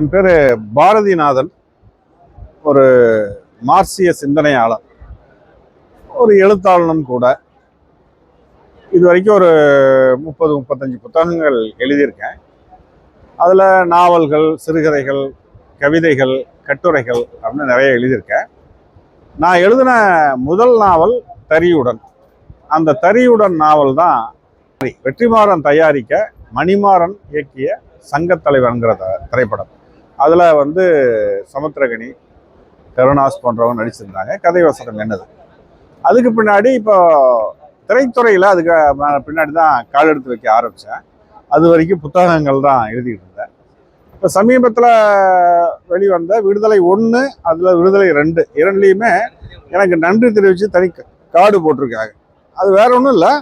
என் பேர் பாரதிநாதன். ஒரு மார்சிய சிந்தனையாளர். ஒரு எழுத்தாளனும் கூட. இது வரைக்கும் ஒரு முப்பது முப்பத்தஞ்சு புத்தகங்கள் எழுதியிருக்கேன். அதில் நாவல்கள் சிறுகதைகள் கவிதைகள் கட்டுரைகள் அப்படின்னு நிறைய எழுதியிருக்கேன். நான் எழுதின முதல் நாவல் தரியுடன் அந்த தரியுடன் நாவல் தான் வெற்றிமாறன் தயாரிக்க மணிமாறன் இயக்கிய சங்கத்தலைவன்கிற த- திரைப்படம். அதில் வந்து சமுத்திரகனி கருணாஸ் போன்றவங்க நடிச்சிருந்தாங்க. கதை வசனம் என்னது? அதுக்கு பின்னாடி இப்போ திரைத்துறையில் அதுக்கு பின்னாடி தான் கால் எடுத்து வைக்க ஆரம்பித்தேன் அது வரைக்கும் புத்தகங்கள் தான் எழுதிட்டு இருந்தேன். இப்போ சமீபத்தில் வெளிவந்த விடுதலை ஒன்று அதில் விடுதலை ரெண்டு இரண்டுலேயுமே எனக்கு நன்றி தெரிவித்து தனி கார்டு போட்டிருக்காங்க. அது வேற ஒன்றும் இல்லை.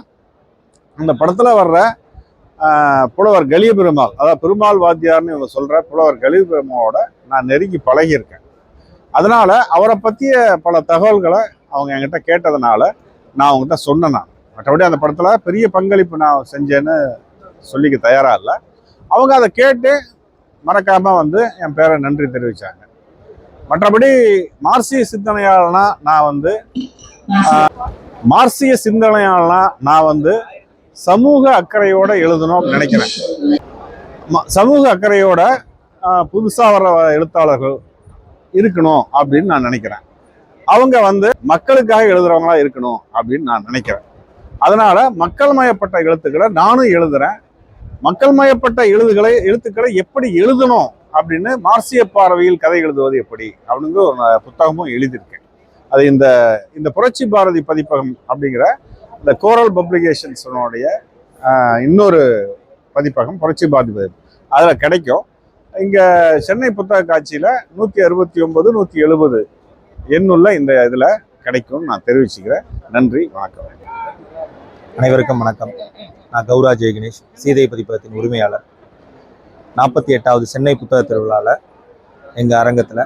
அந்த படத்தில் வர்ற புலவர் கலிய பெருமாள் அதாவது பெருமாள் வாத்தியார்னு இவங்க சொல்கிற புலவர் கலிய பெருமாளோட நான் நெருங்கி பழகியிருக்கேன். அதனால் அவரை பற்றிய பல தகவல்களை அவங்க என்கிட்ட கேட்டதுனால நான் அவங்ககிட்ட சொன்னேன் நான். மற்றபடி அந்த படத்தில் பெரிய பங்களிப்பு நான் செஞ்சேன்னு சொல்லிக்க தயாராக இல்லை. அவங்க அதை கேட்டு மறக்காமல் வந்து என் பேரை நன்றி தெரிவித்தாங்க மற்றபடி மார்சிய சிந்தனையாளனா நான் வந்து மார்சிய சிந்தனையாளனா நான் வந்து சமூக அக்கறையோட எழுதணும் நினைக்கிறேன். ம- சமூக அக்கறையோட புதுசாக வர எழுத்தாளர்கள் இருக்கணும் அப்படின்னு நான் நினைக்கிறேன். அவங்க வந்து மக்களுக்காக எழுதுறவங்களா இருக்கணும் அப்படின்னு நான் நினைக்கிறேன். அதனால மக்கள் மயப்பட்ட எழுத்துக்களை நானும் எழுதுறேன். மக்கள் மயப்பட்ட எழுதுகளை எழுத்துக்களை எப்படி எழுதணும் அப்படின்னு மார்சிய பார்வையில் கதை எழுதுவது எப்படி அப்படிங்கிற ஒரு புத்தகமும் எழுதியிருக்கேன். அது இந்த இந்த புரட்சி பாரதி பதிப்பகம் அப்படிங்கிற இந்த கோரல் பப்ளிகேஷன்ஸனுடைய இன்னொரு பதிப்பகம் புரட்சி பாரதி அதில் கிடைக்கும். இங்கே சென்னை புத்தக காட்சியில் நூற்றி அறுபத்தி ஒன்பது நூற்றி எழுபது எண்ணுள்ள இந்த இதில் கிடைக்கும்னு நான் தெரிவிச்சுக்கிறேன். நன்றி வணக்கம். அனைவருக்கும் வணக்கம். நான் கௌரா ஜெய்கணேஷ் சீதை பதிப்பகத்தின் உரிமையாளர். நாற்பத்தி எட்டாவது சென்னை புத்தக திருவிழாவில் எங்கள் அரங்கத்தில்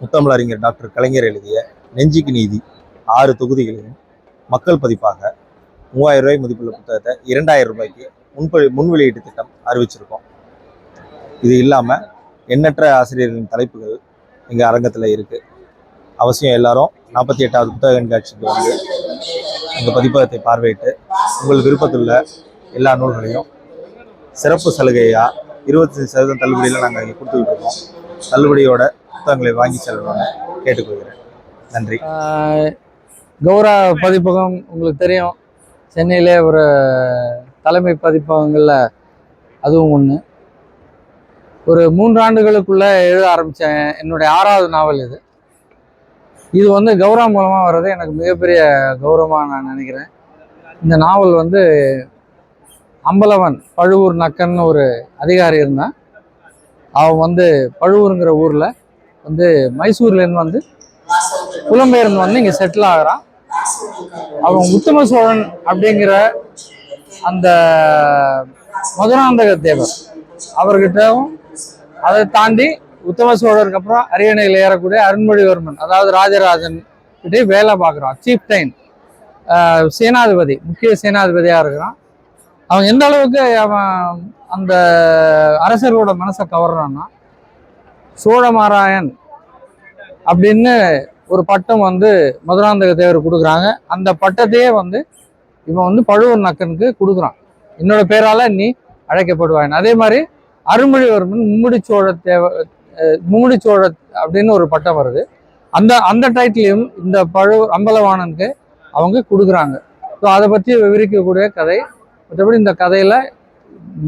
முத்தமிழறிஞர் டாக்டர் கலைஞர் எழுதிய நெஞ்சுக்கு நீதி ஆறு தொகுதிகளையும் மக்கள் பதிப்பாக மூவாயிரம் ரூபாய் மதிப்புள்ள புத்தகத்தை இரண்டாயிரம் ரூபாய்க்கு முன்ப முன் வெளியீட்டு திட்டம் அறிவிச்சிருக்கோம். இது இல்லாமல் எண்ணற்ற ஆசிரியர்களின் தலைப்புகள் எங்கள் அரங்கத்தில் இருக்குது அவசியம் எல்லாரும் நாற்பத்தி எட்டாவது புத்தக கண்காட்சிக்கு வந்து எங்கள் பதிப்பகத்தை பார்வையிட்டு உங்கள் விருப்பத்துள்ள எல்லா நூல்களையும் சிறப்பு சலுகையாக இருபத்தஞ்சு சதவீதம் தள்ளுபடியில் நாங்கள் இங்கே கொடுத்துக்கிட்டு இருக்கோம். தள்ளுபடியோட புத்தகங்களை வாங்கி செல்லணும்னு கேட்டுக்கொள்கிறேன். நன்றி. கௌரா பதிப்பகம் உங்களுக்கு தெரியும். சென்னையிலே ஒரு தலைமை பதிப்பகங்களில் அதுவும் ஒன்று ஒரு மூன்று ஆண்டுகளுக்குள்ளே எழுத ஆரம்பித்தேன் என்னுடைய ஆறாவது நாவல் இது. இது வந்து கௌரவ மூலமாக வர்றது எனக்கு மிகப்பெரிய கௌரவமாக நான் நினைக்கிறேன். இந்த நாவல் வந்து அம்பலவன் பழுவூர் நக்கன்னு ஒரு அதிகாரி இருந்தான். அவன் வந்து பழுவூருங்கிற ஊரில் வந்து மைசூர்லேருந்து வந்து புலம்பெயர்ந்து வந்து இங்கே செட்டில் ஆகிறான். அவன் உத்தம சோழன் அப்படிங்கிற அந்த மதுராந்தக தேவர். அவர்கிட்டவும் அதை தாண்டி உத்தம சோழருக்கு அப்புறம் அரியணையில் ஏறக்கூடிய அருண்மொழிவர்மன் அதாவது ராஜராஜன் கிட்டே வேலை பார்க்குறான். சீஃப் டைன் சேனாதிபதி முக்கிய சேனாதிபதியாக இருக்கிறான். அவன் எந்த அளவுக்கு அவன் அந்த அரசரோட மனசை கவர்றான்னா சோழமாராயன் அப்படின்னு ஒரு பட்டம் வந்து மதுராந்தக தேவர் கொடுக்குறாங்க. அந்த பட்டத்தையே வந்து இவன் வந்து பழுவூர் நக்கனுக்கு கொடுக்குறான். என்னோட பேரால நீ அழைக்கப்படுவாய். அதே மாதிரி அருள்மொழிவர்மன் மும்முடிச்சோழ தேவ மும்முடிச்சோழ அப்படின்னு ஒரு பட்டம் வருது. அந்த அந்த டைட்டிலையும் இந்த பழு அம்பலவாணனுக்கு அவங்க கொடுக்குறாங்க. ஸோ அதை பற்றி விவரிக்கக்கூடிய கதை மற்றபடி இந்த கதையில்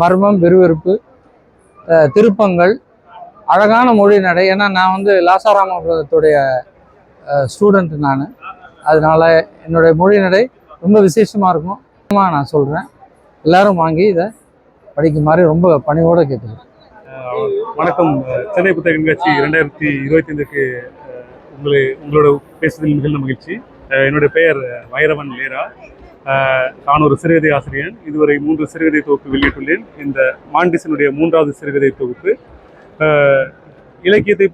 மர்மம் விறுவிறுப்பு திருப்பங்கள் அழகான மொழி நடை. ஏன்னா நான் வந்து லாசாராமபுரத்துடைய ஸ்டூடெண்ட் நான். அதனால் என்னுடைய மொழி நடை ரொம்ப விசேஷமாக இருக்கும். நான் சொல்கிறேன் எல்லாரும் வாங்கி இதை படிக்குமாறு ரொம்ப பணியோடு கேட்டுக்கிறேன். வணக்கம். சென்னை புத்தக கண்காட்சி இரண்டாயிரத்தி இருபத்தைந்துக்கு உங்களை உங்களோட பேசுவதில் மிகுந்த மகிழ்ச்சி. என்னுடைய பெயர் வைரவன் லேரா. நான் ஒரு சிறுகதை ஆசிரியன். இதுவரை மூன்று சிறுகதை தொகுப்பு வெளியிட்டுள்ளேன். இந்த மாண்டிசனுடைய மூன்றாவது சிறுகதை தொகுப்பு. இலக்கியத்தை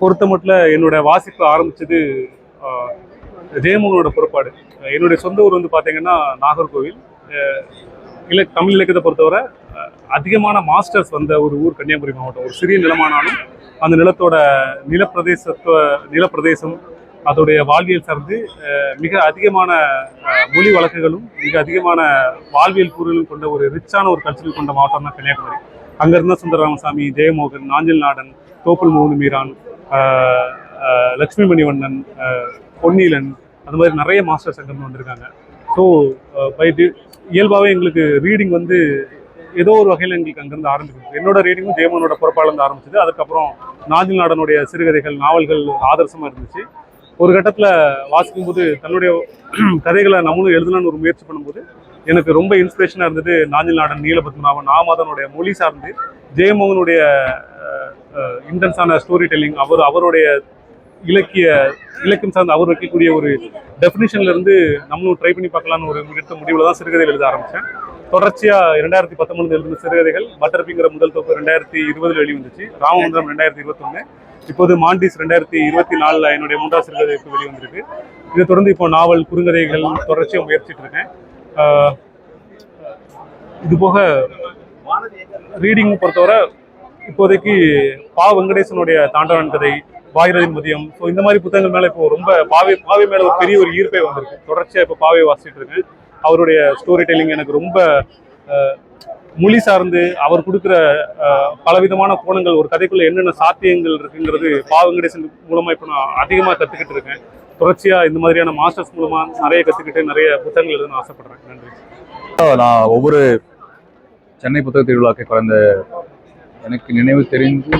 பொறுத்த மட்டும் என்னோட வாசிப்பு ஆரம்பித்தது ஜெயமோகனோட புறப்பாடு. என்னுடைய சொந்த ஊர் வந்து பார்த்தீங்கன்னா நாகர்கோவில். இல்லை தமிழ் இலக்கியத்தை பொறுத்தவரை அதிகமான மாஸ்டர்ஸ் வந்த ஒரு ஊர் கன்னியாகுமரி மாவட்டம். ஒரு சிறிய நிலமானாலும் அந்த நிலத்தோட நிலப்பிரதேசத்துவ நிலப்பிரதேசம் அதோடைய வாழ்வியல் சார்ந்து மிக அதிகமான மொழி வழக்குகளும் மிக அதிகமான வாழ்வியல் கூறுகளும் கொண்ட ஒரு ரிச்சான ஒரு கல்ச்சரல் கொண்ட மாவட்டம் தான் கன்னியாகுமரி. அங்க இருந்த சுந்தரராமசாமி ஜெயமோகன் நாஞ்சில் நாடன் தோப்புல் மோகன் மீரான் லக்ஷ்மி மணிவண்ணன் பொன்னீலன் அந்த மாதிரி நிறைய மாஸ்டர்ஸ் அங்கிருந்து வந்திருக்காங்க. ஸோ பை இயல்பாகவே எங்களுக்கு ரீடிங் வந்து ஏதோ ஒரு வகையில் எங்களுக்கு அங்கேருந்து ஆரம்பிக்குது. என்னோட ரீடிங்கும் ஜெயமோனோட பொறுப்பாளர்ந்து ஆரம்பிச்சது. அதுக்கப்புறம் நாஞ்சில் நாடனுடைய சிறுகதைகள் நாவல்கள் ஆதர்சமாக இருந்துச்சு. ஒரு கட்டத்தில் வாசிக்கும்போது தன்னுடைய கதைகளை நம்மளும் எழுதணும்னு ஒரு முயற்சி பண்ணும்போது எனக்கு ரொம்ப இன்ஸ்பிரேஷனாக இருந்தது நாஞ்சில் நாடன் நீலபத்மநாபன் நாமாதனுடைய மொழி சார்ந்து ஜெயமோகனுடைய இன்டென்ஸான ஸ்டோரி டெல்லிங் அவர் அவருடைய இலக்கிய இலக்கியம் சார்ந்து அவர் வைக்கக்கூடிய ஒரு டெஃபினிஷன்ல இருந்து நம்மளும் ட்ரை பண்ணி பார்க்கலாம்னு ஒரு எடுத்த முடிவில் தான் சிறுகதை எழுத ஆரம்பித்தேன் தொடர்ச்சியாக ரெண்டாயிரத்தி பத்தொன்பதுல எழுதின சிறுகதைகள் பட்டர்பிங்கிற முதல் தொகுப்பு ரெண்டாயிரத்தி இருபதுல வெளிவந்துச்சு ராமமந்திரம் ரெண்டாயிரத்தி இருபத்தொன்னு இப்போது மாண்டிஸ் ரெண்டாயிரத்தி இருபத்தி நாலில் என்னுடைய மூன்றாவது சிறுகதைக்கு வெளிவந்திருக்கு. இதை தொடர்ந்து இப்போ நாவல் குறுங்கதைகள் தொடர்ச்சியாக முயற்சிட்டு இருக்கேன். இது போக ரீடிங் பொறுத்தவரை இப்போதைக்கு பா வெங்கடேசனுடைய தாண்டவன் கதை பாகிரதின் மதியம் ஸோ இந்த மாதிரி புத்தகங்கள் மேலே இப்போ ரொம்ப பாவை பாவை மேலே ஒரு பெரிய ஒரு ஈர்ப்பே வந்திருக்கு. தொடர்ச்சியாக இப்போ பாவை வாசிட்டு இருக்கேன் அவருடைய ஸ்டோரி டெல்லிங் எனக்கு ரொம்ப மொழி சார்ந்து அவர் கொடுக்குற பலவிதமான கோணங்கள் ஒரு கதைக்குள்ள என்னென்ன சாத்தியங்கள் இருக்குங்கிறது பா வெங்கடேசன் மூலமாக இப்போ நான் அதிகமாக கற்றுக்கிட்டு இருக்கேன். தொடர்ச்சியாக இந்த மாதிரியான மாஸ்டர்ஸ் மூலமா நிறைய கற்றுக்கிட்டு நிறைய புத்தகங்கள் எழுதணும் ஆசைப்படுறேன். நன்றி. நான் ஒவ்வொரு சென்னை புத்தக திருவிழாக்கு கடந்த எனக்கு நினைவு தெரிஞ்சு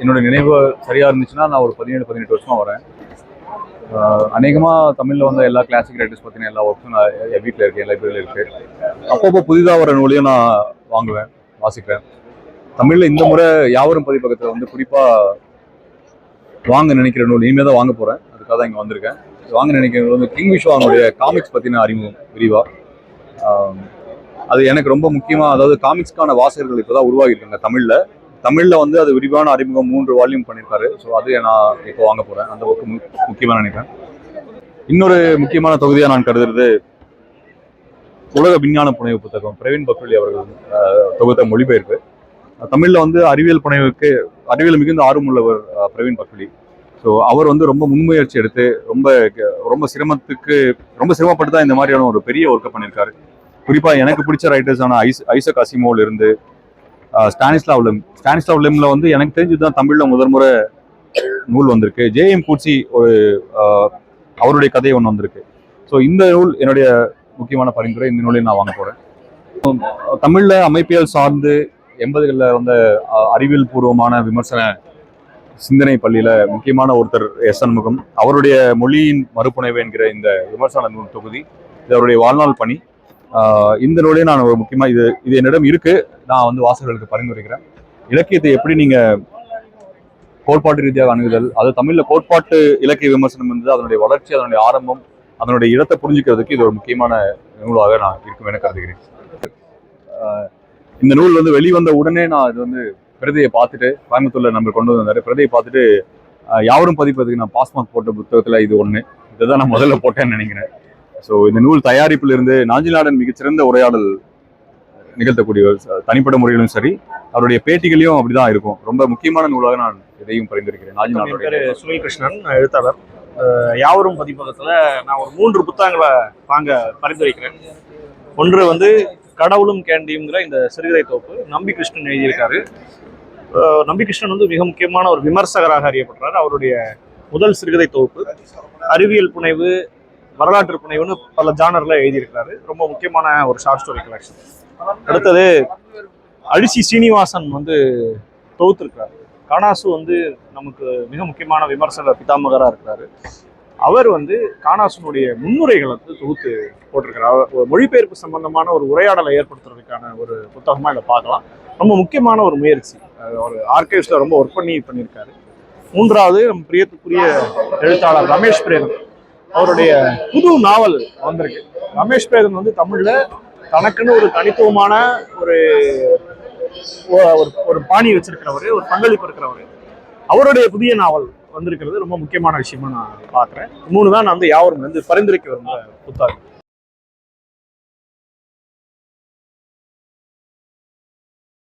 என்னோட நினைவு சரியாக இருந்துச்சுன்னா நான் ஒரு பதினேழு பதினெட்டு வருஷமாக வரேன். அநேகமாக தமிழில் வந்த எல்லா கிளாசிக் ரைட்டர்ஸ் பற்றின எல்லா ஒர்க்ஸும் நான் என் வீட்டில் இருக்குது என் லைப்ரரியில் இருக்குது அப்பப்போ புதிதாக வர நூலையும் நான் வாங்குவேன் வாசிக்கிறேன் தமிழில் இந்த முறை யாவரும் பதிப்பகத்தில் வந்து குறிப்பாக வாங்க நினைக்கிற நூல் இனிமேல் தான் வாங்க போகிறேன் அதுக்காக தான் இங்கே வந்திருக்கேன். வாங்க நினைக்கிறது வந்து கிங் விஸ்வானுடைய காமிக்ஸ் பற்றின அறிமுகம் விரிவாக அது எனக்கு ரொம்ப முக்கியமாக அதாவது காமிக்ஸ்க்கான வாசகர்கள் இப்போ தான் உருவாகியிருக்காங்க தமிழில். தமிழில் வந்து அது விரிவான அறிமுகம் மூன்று வால்யூம் பண்ணியிருக்காரு. ஸோ அது நான் இப்போ வாங்க போகிறேன் அந்த ஒர்க்கு முக்கியமாக நினைக்கிறேன். இன்னொரு முக்கியமான தொகுதியாக நான் கருதுறது உலக விஞ்ஞான புனைவு புத்தகம் பிரவீன் பக்ரலி அவர்கள் தொகுத்த மொழிபெயர்ப்பு. தமிழில் வந்து அறிவியல் புனைவுக்கு அறிவியல் மிகுந்த ஆர்வம் உள்ளவர் பிரவீன் பக்ரலி. ஸோ அவர் வந்து ரொம்ப முன்முயற்சி எடுத்து ரொம்ப ரொம்ப சிரமத்துக்கு ரொம்ப சிரமப்பட்டு தான் இந்த மாதிரியான ஒரு பெரிய ஒர்க்கை பண்ணியிருக்காரு குறிப்பாக எனக்கு பிடிச்ச ரைட்டர்ஸான ஐஸ் ஐசக் அசிமோல் இருந்து ஆஹ், ஸ்டானிஸ்லாவ் லெம் ஸ்டானிஸ்லாவ் லெம்ல வந்து எனக்கு தெரிஞ்சு தான் தமிழில் முதல் முறை நூல் வந்திருக்கு. ஜேஎம் பூச்சி ஒரு அவருடைய கதை ஒன்று வந்திருக்கு. ஸோ இந்த நூல் என்னுடைய முக்கியமான பரிந்துரை. இந்த நூலையும் நான் வாங்க போகிறேன் தமிழில் அமைப்பியல் சார்ந்து எண்பதுகளில் வந்த அறிவியல் பூர்வமான விமர்சன சிந்தனை பள்ளியில முக்கியமான ஒருத்தர் எஸ் சண்முகம். அவருடைய மொழியின் மறுப்புனைவு என்கிற இந்த விமர்சன நூல் தொகுதி இது அவருடைய வாழ்நாள் பணி. இந்த நூலே நான் ஒரு முக்கியமாக இது இது என்னிடம் இருக்கு. நான் வந்து வாசகர்களுக்கு பரிந்துரைக்கிறேன். இலக்கியத்தை எப்படி நீங்க கோட்பாட்டு ரீதியாக அணுகுதல் அது தமிழில் கோட்பாட்டு இலக்கிய விமர்சனம் இருந்தது அதனுடைய வளர்ச்சி அதனுடைய ஆரம்பம் அதனுடைய இடத்தை புரிஞ்சுக்கிறதுக்கு இது ஒரு முக்கியமான நூலாக நான் இருக்கும் என கருதுகிறேன் இந்த நூல் வந்து வெளிவந்த உடனே நான் இது வந்து பிரதியை பார்த்துட்டு கோயம்புத்தூர்ல நம்ம கொண்டு வந்தார். பிரதியை பார்த்துட்டு யாரும் யாவரும் பதிப்பதுக்கு நான் பாஸ்மார்க் போட்ட புத்தகத்துல இது ஒன்னு இதை தான் நான் முதல்ல போட்டேன்னு நினைக்கிறேன். ஸோ இந்த நூல் தயாரிப்பில் இருந்து நாஞ்சிநாடன் மிகச்சிறந்த உரையாடல் நிகழ்த்தக்கூடியவர் தனிப்பட்ட முறையிலும் சரி அவருடைய பேட்டிகளையும் அப்படிதான் இருக்கும். ரொம்ப முக்கியமான நூலாக நான் இதையும் பரிந்துரைக்கிறேன். என் நாஞ்சிநாதனுடைய சுனில் கிருஷ்ணன் நான் எழுத்தாளர். யாவரும் பதிப்பகத்தில் நான் ஒரு மூன்று புத்தகங்களை வாங்க பரிந்துரைக்கிறேன். ஒன்று வந்து கடவுளும் கேண்டியுங்கிற இந்த சிறுகதை தொகுப்பு நம்பி கிருஷ்ணன் எழுதியிருக்காரு. நம்பி கிருஷ்ணன் வந்து மிக முக்கியமான ஒரு விமர்சகராக அறியப்படுறாரு. அவருடைய முதல் சிறுகதை தொகுப்பு அறிவியல் புனைவு வரலாற்று புனைவுன்னு பல ஜானரில் எழுதியிருக்கிறாரு. ரொம்ப முக்கியமான ஒரு ஷார்ட் ஸ்டோரி கலெக்ஷன் அடுத்தது அழிசி சீனிவாசன் வந்து தொகுத்திருக்கிறார். கணாசு வந்து நமக்கு மிக முக்கியமான விமர்சக பிதாமகராக இருக்கிறாரு. அவர் வந்து காணாசனுடைய முன்னுரைகளை வந்து தொகுத்து போட்டிருக்கிறார். அவர் ஒரு மொழிபெயர்ப்பு சம்பந்தமான ஒரு உரையாடலை ஏற்படுத்துறதுக்கான ஒரு புத்தகமாக இதை பார்க்கலாம். ரொம்ப முக்கியமான ஒரு முயற்சி. ஒரு ஆர்கைவ்ஸில் ரொம்ப ஒர்க் பண்ணி பண்ணியிருக்காரு. மூன்றாவது நம் பிரியத்துக்குரிய எழுத்தாளர் ரமேஷ் பிரேதம். அவருடைய புது நாவல் வந்திருக்கு. ரமேஷ் பிரேதம் வந்து தமிழில் தனக்குன்னு ஒரு தனித்துவமான ஒரு ஒரு ஒரு பாணி வச்சிருக்கிறவர் ஒரு பங்களிப்பு இருக்கிறவர். அவருடைய புதிய நாவல் வந்திருக்கிறது. ரொம்ப முக்கியமான விஷயமா நான் பார்க்குறேன். மூணு தான் நான் வந்து யாவரும் வந்து பரிந்துரைக்க விரும்புகிற புத்தகம்.